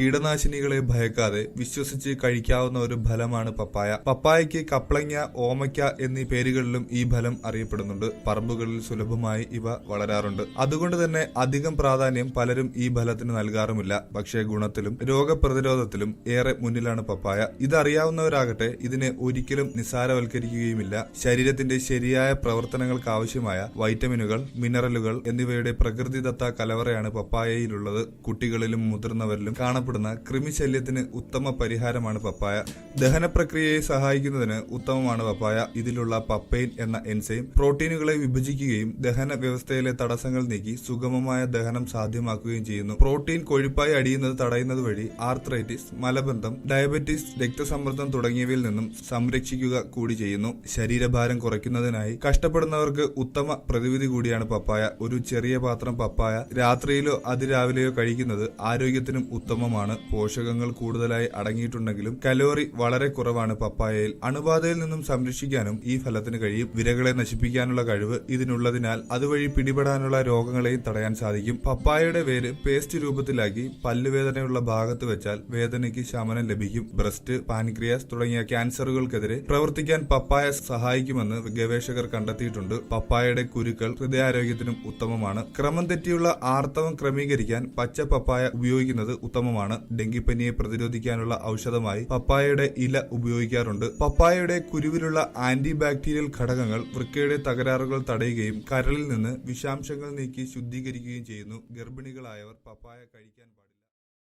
കീടനാശിനികളെ ഭയക്കാതെ വിശ്വസിച്ച് കഴിക്കാവുന്ന ഒരു ഫലമാണ് പപ്പായ. പപ്പായയ്ക്ക് കപ്ലങ്ങ ഓമയ്ക്ക എന്നീ പേരുകളിലും ഈ ഫലം അറിയപ്പെടുന്നുണ്ട്. പറമ്പുകളിൽ സുലഭമായി ഇവ വളരാറുണ്ട്. അതുകൊണ്ട് തന്നെ അധികം പ്രാധാന്യം പലരും ഈ ഫലത്തിന് നൽകാറുമില്ല. പക്ഷേ ഗുണത്തിലും രോഗപ്രതിരോധത്തിലും ഏറെ മുന്നിലാണ് പപ്പായ. ഇതറിയാവുന്നവരാകട്ടെ ഇതിനെ ഒരിക്കലും നിസ്സാരവൽക്കരിക്കുകയുമില്ല. ശരീരത്തിന്റെ ശരിയായ പ്രവർത്തനങ്ങൾക്ക് ആവശ്യമായ വൈറ്റമിനുകൾ മിനറലുകൾ എന്നിവയുടെ പ്രകൃതിദത്ത കലവറയാണ് പപ്പായയിലുള്ളത്. കുട്ടികളിലും മുതിർന്നവരിലും കാണപ്പെടുന്ന കൃമിശല്യത്തിന് ഉത്തമ പരിഹാരമാണ് പപ്പായ. ദഹന പ്രക്രിയയെ സഹായിക്കുന്നതിന് ഉത്തമമാണ് പപ്പായ. ഇതിലുള്ള പപ്പൈൻ എന്ന എൻസൈം പ്രോട്ടീനുകളെ വിഭജിക്കുകയും ദഹന വ്യവസ്ഥയിലെ തടസ്സങ്ങൾ നീക്കി സുഗമമായ ദഹനം സാധ്യമാക്കുകയും ചെയ്യുന്നു. പ്രോട്ടീൻ കൊഴുപ്പായി അടിയുന്നത് തടയുന്നത് വഴി ആർത്രൈറ്റിസ് മലബന്ധം ഡയബറ്റീസ് രക്തസമ്മർദ്ദം തുടങ്ങിയവയിൽ നിന്നും സംരക്ഷിക്കുക കൂടി ചെയ്യുന്നു. ശരീരഭാരം കുറയ്ക്കുന്നതിനായി കഷ്ടപ്പെടുന്നവർക്ക് ഉത്തമ പ്രതിവിധി കൂടിയാണ് പപ്പായ. ഒരു ചെറിയ പാത്രം പപ്പായ രാത്രിയിലോ അതിരാവിലെയോ കഴിക്കുന്നത് ആരോഗ്യത്തിനും ഉത്തമമാണ്. പോഷകങ്ങൾ കൂടുതലായി അടങ്ങിയിട്ടുണ്ടെങ്കിലും കലോറി വളരെ കുറവാണ് പപ്പായയിൽ. അണുബാധയിൽ നിന്നും സംരക്ഷിക്കാനും ഈ ഫലത്തിന് കഴിയും. വിരകളെ നശിപ്പിക്കാനുള്ള കഴിവ് ഇതിനുള്ളതിനാൽ അതുവഴി പിടിപെടാനുള്ള രോഗങ്ങളെയും തടയാൻ സാധിക്കും. പപ്പായയുടെ വേര് പേസ്റ്റ് രൂപത്തിലാക്കി പല്ലുവേദനയുള്ള ഭാഗത്ത് വെച്ചാൽ വേദനയ്ക്ക് ശമനം ലഭിക്കും. ബ്രസ്റ്റ് പാൻക്രിയാസ് തുടങ്ങിയ ക്യാൻസറുകൾക്കെതിരെ പ്രവർത്തിക്കാൻ പപ്പായ സഹായിക്കുമെന്ന് ഗവേഷകർ കണ്ടെത്തിയിട്ടുണ്ട്. പപ്പായയുടെ കുരുക്കൾ ഹൃദയാരോഗ്യത്തിനും ഉത്തമമാണ്. ക്രമം തെറ്റിയുള്ള ആർത്തവം ക്രമീകരിക്കാൻ പച്ച പപ്പായ ഉപയോഗിക്കുന്നത് ഉത്തമമാണ്. ഡെങ്കിപ്പനിയെ പ്രതിരോധിക്കാനുള്ള ഔഷധമായി പപ്പായയുടെ ഇല ഉപയോഗിക്കാറുണ്ട്. പപ്പായയുടെ കുരുവിലുള്ള ആന്റി ബാക്ടീരിയൽ ഘടകങ്ങൾ വൃക്കയുടെ തകരാറുകൾ തടയുകയും കരളിൽ നിന്ന് വിഷാംശങ്ങൾ നീക്കി ശുദ്ധീകരിക്കുകയും ചെയ്യുന്നു. ഗർഭിണികളായവർ പപ്പായ കഴിക്കാൻ പാടില്ല.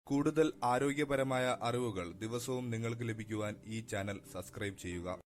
കൂടുതൽ ആരോഗ്യപരമായ അറിവുകൾ ദിവസവും നിങ്ങൾക്ക് ലഭിക്കുവാൻ ഈ ചാനൽ സബ്സ്ക്രൈബ് ചെയ്യുക.